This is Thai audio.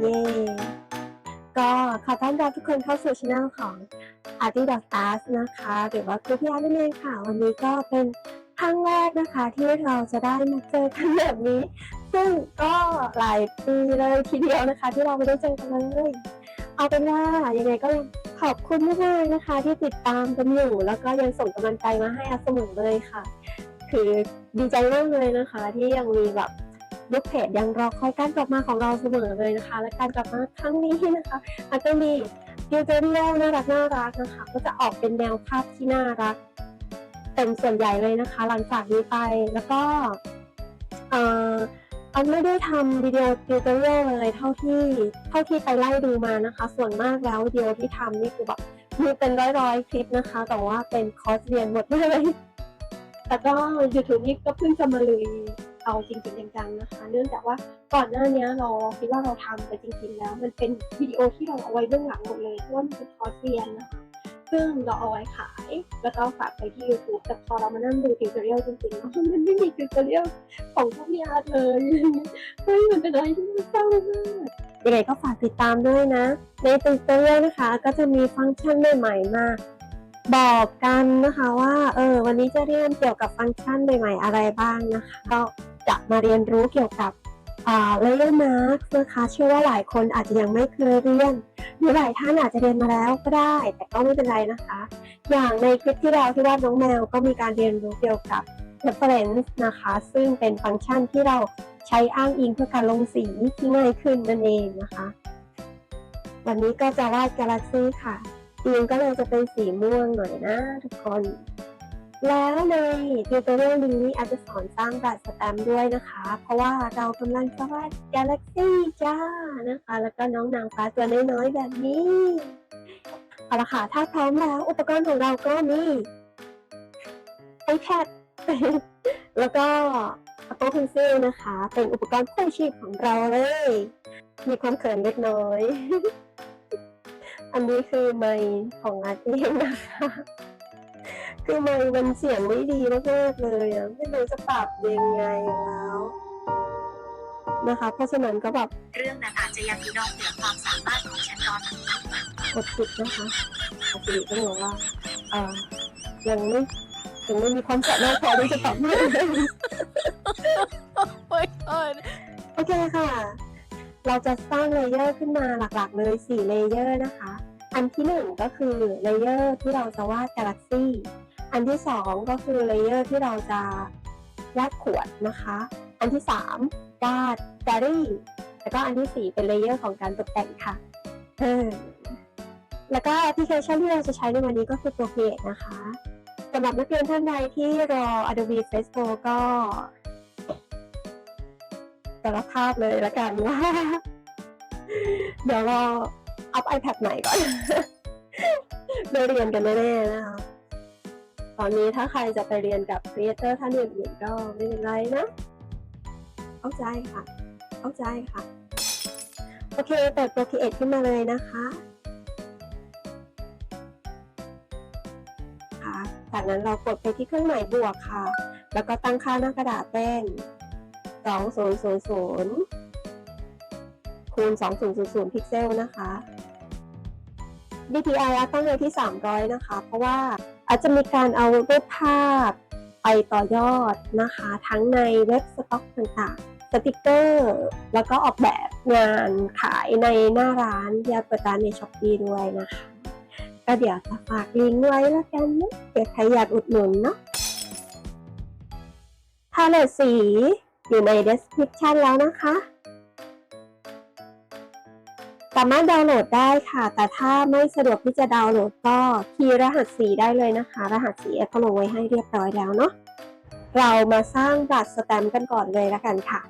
เย้ก็ขอต้อนรับทุกคนเข้าสู่ช่องของ a r t i d o t a s นะคะ หรือว่าคุณพี่อาร์ตนั่นเองค่ะ วันนี้ก็เป็นครั้งแรกนะคะที่เราจะได้มาเจอกันแบบนี้ ซึ่งก็หลายปีเลยทีเดียวนะคะ ที่เราไม่ได้เจอกันเลยเอาเป็นว่ายังไงก็ขอบคุณมากๆนะคะ ที่ติดตามกันอยู่แล้วก็ยังส่งกำลังใจมาให้อาเสมอเลยค่ะ คือดีใจมากเลยนะคะ ที่ยังมีแบบ ลูกเพจยังรอคอยการกลับมาของเราเสมอเลยนะคะ และการกลับมาครั้งนี้นะคะอาจจะมีดิวเจอรียลน่ารักน่ารักนะคะ ก็จะออกเป็นแนวภาพที่น่ารักเป็นส่วนใหญ่เลยนะคะ หลังจากนี้ไปแล้วก็เอ่ออันไม่ได้ทำวิดีโอติวเตอร์เลยเท่าที่เท่าที่ไปไล่ดูมานะคะ ส่วนมากแล้ววิดีโอที่ทำนี่คือแบบมีเป็นร้อยๆคลิปนะคะ แต่ว่าเป็นคอร์สเรียนหมดเลยแต่ก็ YouTube นี่ก็เพิ่งจะมาลุย เอาจริงๆจังๆนะคะ เนื่องจากว่าก่อนหน้านี้เราคิดว่าเราทำไปจริงๆแล้ว มันเป็นวิดีโอที่เราเอาไว้เบื้องหลังหมดเลยเพราะว่ามันเป็นคอร์สเรียนนะคะซึ่งเราเอาไว้ขาย แล้วก็ฝากไปที่ YouTube แต่พอเรามานั่งดูติวเตอรียลจริงๆแล้วมันไม่มีติวเตอรียลของพวกพี่อาร์ตเลยเฮ้ยมันเป็นอะไรที่มันเศร้ามากยังไงก็ฝากติดตามด้วยนะ ในติวเตอรียลนะคะ ก็จะมีฟังก์ชันใหม่ๆมาบอกกันนะคะว่าเออวันนี้จะเรียนเกี่ยวกับฟังก์ชันใหม่ๆอะไรบ้างนะคะก็ จะมาเรียนรู้เกี่ยวกับอ่า layer mask นะคะเชื่อว่าหลายคนอาจจะยังไม่เคยเรียน หรือหลายท่านอาจจะเรียนมาแล้วก็ได้ แต่ก็ไม่เป็นไรนะคะ อย่างในคลิปที่เราที่วาดน้องแมวก็มีการเรียนรู้เกี่ยวกับ reference นะคะ ซึ่งเป็นฟังก์ชันที่เราใช้อ้างอิงเพื่อการลงสีที่ง่ายขึ้นนั่นเองนะคะ วันนี้ก็จะวาด Galaxy ค่ะธีมก็เลยจะเป็นสีม่วงหน่อยนะทุกคน แล้วในติวเตอร์นี้อาจจะสอนสร้างแบบสแตมด้วยนะคะ เพราะว่าเรากำลังจะวาด Galaxy จ้านะคะ แล้วก็น้องนางฟ้าตัวน้อยๆแบบนี้ เอาละค่ะ ถ้าพร้อมแล้วอุปกรณ์ของเราก็มี iPad แล้วก็ Apple Pencil นะคะ เป็นอุปกรณ์คู่ชีพของเราเลย มีความเขินเล็กน้อย อันนี้คือไมค์ของอาร์ตเองนะคะ คือไมค์มันเสียงไม่ดีมากๆเลยอะไม่รู้จะปรับยังไงแล้วนะคะ เพราะฉะนั้นก็แบบเรื่องนั้นอาจจะยังมีนอกเหนือความสามารถของฉันตอนนี้กดปิดนะคะอาสิริต้องบอกว่าเอ่อยังไม่ยังไม่มีความสามารถพอที่จะปรับให้โอ้ยเอิญโอเคค่ะ เราจะสร้างเลเยอร์ขึ้นมาหลักๆเลย4เลเยอร์นะคะ อันที่หนึ่งก็คือเลเยอร์ที่เราจะวาดกาแล็กซี่อันที่สองก็คือเลเยอร์ที่เราจะวาดขวดนะคะ อันที่สามวาดแกรี่แล้วก็อันที่สี่เป็นเลเยอร์ของการตกแต่งค่ะแล้วก็แอปพลิเคชันที่เราจะใช้ในวันนี้ก็คือตัว Create นะคะสำหรับนักเรียนท่านใดที่รอ Adobe Fresco ก็สารภาพเลยละกันว่า เดี๋ยวรอ อัพ iPad ใหม่ก่อน ได้เรียนกันแน่ๆนะคะ ตอนนี้ถ้าใครจะไปเรียนกับครีเอเตอร์ท่านอื่นๆก็ไม่เป็นไรนะ เข้าใจค่ะ เข้าใจค่ะ โอเค เปิดโปร Create ขึ้นมาเลยนะคะค่ะจากนั้นเรากดไปที่เครื่องหมายบวกค่ะ แล้วก็ตั้งค่าหน้ากระดาษเป็น2000คูณ2000พิกเซลนะคะ DPI ตั้งไว้ที่ 300 นะคะ เพราะว่าอาจจะมีการเอารูปภาพไปต่อยอดนะคะ ทั้งในเว็บสต็อกต่างๆ สติกเกอร์ แล้วก็ออกแบบงานขายในหน้าร้านที่เปิดร้านในช้อปปีด้วยนะคะ ก็เดี๋ยวจะฝากลิงก์ไว้แล้วกันนะเผื่อใครอยากอุดหนุนเนาะพาเลตสีอยู่ใน description แล้วนะคะ สามารถดาวน์โหลดได้ค่ะ แต่ถ้าไม่สะดวกที่จะดาวน์โหลดก็คีย์รหัสสีได้เลยนะคะ รหัสสีแอปก็ลงไว้ให้เรียบร้อยแล้วเนาะเรามาสร้างบัตรสแตมป์กันก่อนเลยละกันค่ะ